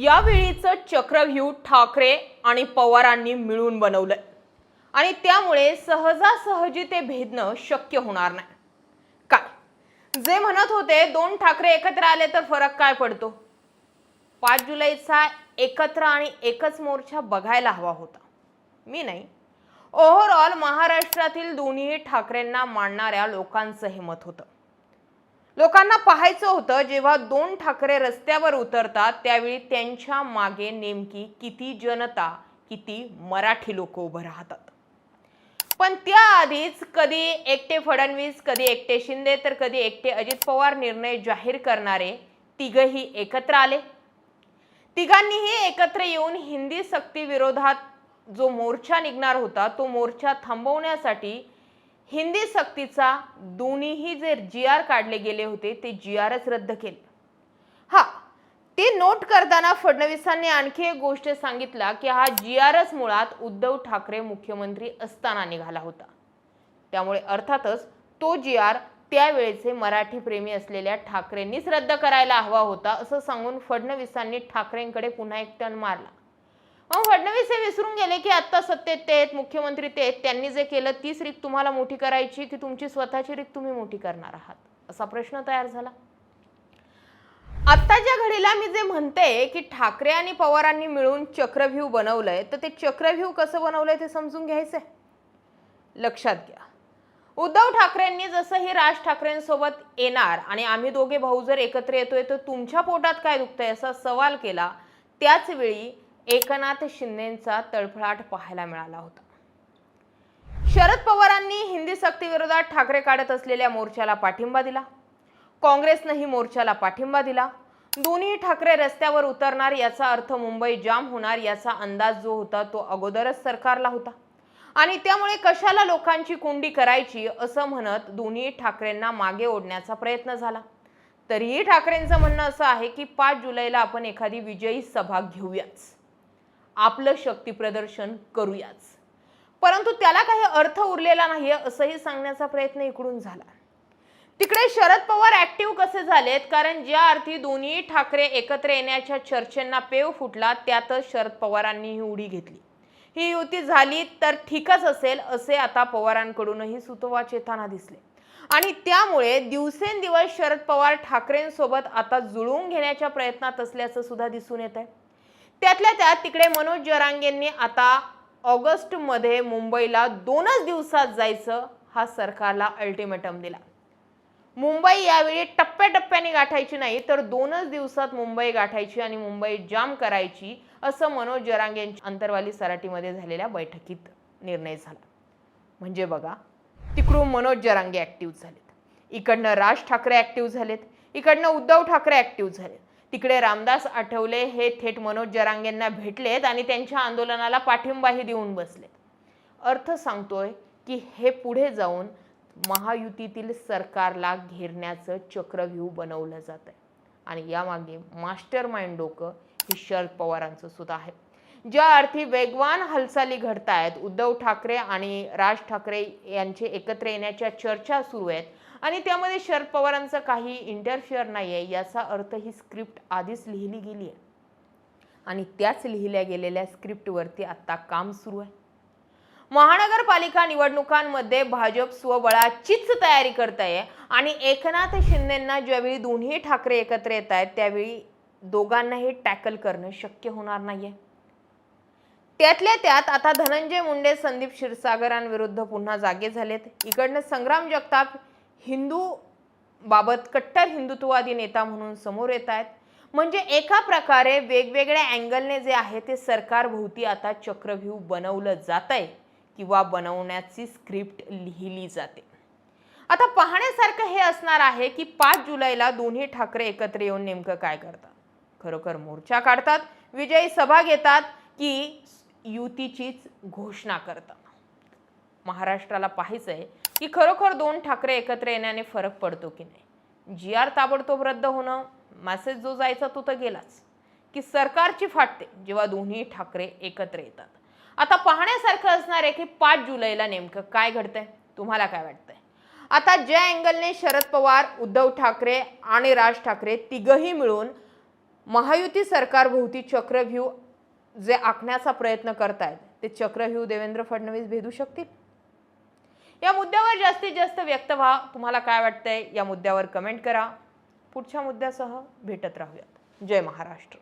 यावेळीचं चक्रव्यूह ठाकरे आणि पवारांनी मिळून बनवलंय. आणि त्यामुळे सहजासहजी ते भेदणं शक्य होणार नाही. काय? जे म्हणत होते दोन ठाकरे एकत्र आले तर फरक काय पडतो? पाच जुलैचा एकत्र आणि एकच मोर्चा बघायला हवा होता. मी नाही. ओव्हरऑल महाराष्ट्रातील दोन्ही ठाकरेंना मानणाऱ्या लोकांचं हे मत होतं. लोकांना पाहायचं होतं जेव्हा दोन ठाकरे रस्त्यावर उतरतात त्यावेळी त्यांच्या मागे नेमकी किती जनता किती मराठी लोक उभं राहतात. पण त्याआधीच कधी एकटे फडणवीस कधी एकटे शिंदे तर कधी एकटे अजित पवार निर्णय जाहीर करणारे तिघही एकत्र आले. तिघांनीही एकत्र येऊन हिंदी सक्ती विरोधात जो मोर्चा निघणार होता तो मोर्चा थांबवण्यासाठी हिंदी सक्तीचा दोन्हीही जे जी आर काढले गेले होते ते जी आरच रद्द केले. हा ते नोट करताना फडणवीसांनी आणखी एक गोष्ट सांगितला की हा जी आरच मुळात उद्धव ठाकरे मुख्यमंत्री असताना निघाला होता. त्यामुळे अर्थातच तो जी आर त्यावेळेचे मराठी प्रेमी असलेल्या ठाकरेंनीच रद्द करायला हवा होता असं सांगून फडणवीसांनी ठाकरेंकडे पुन्हा एक टन मारला. मग फडणवीस हे विसरून गेले की आत्ता सत्तेत ते आहेत मुख्यमंत्री ते आहेत त्यांनी जे केलं तीच रीत तुम्हाला मोठी करायची की तुमची स्वतःची रीत तुम्ही मोठी करणार आहात? असा प्रश्न तयार झाला. आत्ताच्या घडीला मी जे म्हणते की ठाकरे आणि पवारांनी मिळून चक्रव्यूह बनवलंय तर ते चक्रव्यूह कसं बनवलंय ते समजून घ्यायचंय? लक्षात घ्या. उद्धव ठाकरेंनी जसं ही राज ठाकरेंसोबत येणार आणि आम्ही दोघे भाऊ जर एकत्र येतोय तर तुमच्या पोटात काय दुखतंय असा सवाल केला त्याचवेळी एकनाथ शिंदेंचा तळफळाट पाहायला मिळाला होता. शरद पवारांनी हिंदी सक्तीविरोधात ठाकरे काढत असलेल्या मोर्चाला पाठिंबा दिला. काँग्रेसनंही मोर्चाला पाठिंबा दिला. दोन्ही ठाकरे रस्त्यावर उतरणार याचा अर्थ मुंबई जाम होणार याचा अंदाज जो होता तो अगोदरच सरकारला होता. आणि त्यामुळे कशाला लोकांची कोंडी करायची असं म्हणत दोन्ही ठाकरेंना मागे ओढण्याचा प्रयत्न झाला. तरीही ठाकरेंचं म्हणणं असं आहे की पाच जुलैला आपण एखादी विजयी सभा घेऊयाच. आपलं शक्ती प्रदर्शन करूयाच. परंतु त्याला काही अर्थ उरलेला नाहीये असंही सांगण्याचा प्रयत्न इकडून झाला. तिकडे शरद पवार ऍक्टिव्ह कसे झालेत? कारण ज्या अर्थी दोन्ही ठाकरे एकत्र येण्याच्या चर्चेंना पेव फुटला त्यातच शरद पवारांनी ही उडी घेतली. ही युती झाली तर ठीकच असेल असे आता पवारांकडूनही सुतोवाच येताना दिसले. आणि त्यामुळे दिवसेंदिवस शरद पवार ठाकरेंसोबत आता जुळवून घेण्याच्या प्रयत्नात असल्याचं सुद्धा दिसून येत आहे त्यातल्या त्यात तिकडे मनोज जरांगेंनी आता ऑगस्टमध्ये मुंबईला दोनच दिवसात जायचं हा सरकारला अल्टिमेटम दिला. मुंबई यावेळी टप्प्याटप्प्याने गाठायची नाही तर दोनच दिवसात मुंबई गाठायची आणि मुंबई जाम करायची असं मनोज जरांगे यांच्या अंतरवाली सराटीमध्ये झालेल्या बैठकीत निर्णय झाला. म्हणजे बघा तिकडून मनोज जरांगे ॲक्टिव्ह झालेत. इकडनं राज ठाकरे ॲक्टिव्ह झालेत. इकडनं उद्धव ठाकरे ॲक्टिव्ह झालेत. तिकडे रामदास आठवले हे थेट मनोज जरांगेंना भेटलेत आणि त्यांच्या आंदोलनाला पाठिंबाही देऊन बसलेत. अर्थ सांगतोय की हे पुढे जाऊन महायुतीतील सरकारला घेरण्याचं चक्रव्यूह बनवलं जात आहे आणि यामागे मास्टर माइंड डोकं हे शरद पवारांचं सुद्धा आहे. ज्या अर्थी वेगवान हालचाली घडतायत उद्धव ठाकरे आणि राज ठाकरे यांचे एकत्र येण्याच्या चर्चा सुरू आहेत. आणि त्यामध्ये शरद पवारांचं काही इंटरफिअर नाही आहे याचा अर्थ ही स्क्रिप्ट आधीच लिहिली गेली आहे. आणि त्याच लिहिल्या गेलेल्या स्क्रिप्टवरती आत्ता काम सुरू आहे. महानगरपालिका निवडणुकांमध्ये भाजप स्वबळाचीच तयारी करत आहे आणि एकनाथ शिंदेंना ज्यावेळी दोन्ही ठाकरे एकत्र येत आहेत त्यावेळी दोघांनाही टॅकल करणं शक्य होणार नाही आहे त्यातल्या त्यात आता धनंजय मुंडे संदीप क्षीरसागरांविरुद्ध पुन्हा जागे झालेत. इकडनं संग्राम जगताप हिंदू बाबत कट्टर हिंदुत्ववादी नेता म्हणून समोर येत आहेत. म्हणजे एका प्रकारे वेगवेगळ्या अँगलने जे आहे ते सरकारभोवती आता चक्रव्यूह बनवलं जात आहे किंवा बनवण्याची स्क्रिप्ट लिहिली जाते. आता पाहण्यासारखं हे असणार आहे की पाच जुलैला दोन्ही ठाकरे एकत्र येऊन नेमकं काय करतात? खरोखर मोर्चा काढतात? विजयी सभा घेतात की युतीचीच घोषणा करतात महाराष्ट्राला पाहायचं आहे की खरोखर दोन ठाकरे एकत्र येण्याने फरक पडतो की नाही? जी आर ताबडतोब रद्द होणं मॅसेज जो जायचा तो तर गेलाच. की सरकारची फाटते जेव्हा दोन्ही ठाकरे एकत्र येतात. आता पाहण्यासारखं असणार आहे की पाच जुलैला नेमकं काय घडतंय? तुम्हाला काय वाटतंय? आता ज्या अँगलने शरद पवार उद्धव ठाकरे आणि राज ठाकरे तिघही मिळून महायुती सरकारभोवती चक्रव्यूह जे आखण्याचा प्रयत्न करतायत ते चक्रव्यूह देवेंद्र फडणवीस भेदू शकतील? या मुद्द्यावर जास्तीत जास्त व्यक्त व्हा. तुम्हाला काय वाटतंय? या मुद्द्यावर कमेंट करा. पुढच्या मुद्द्यासह भेटत राहूयात. जय महाराष्ट्र.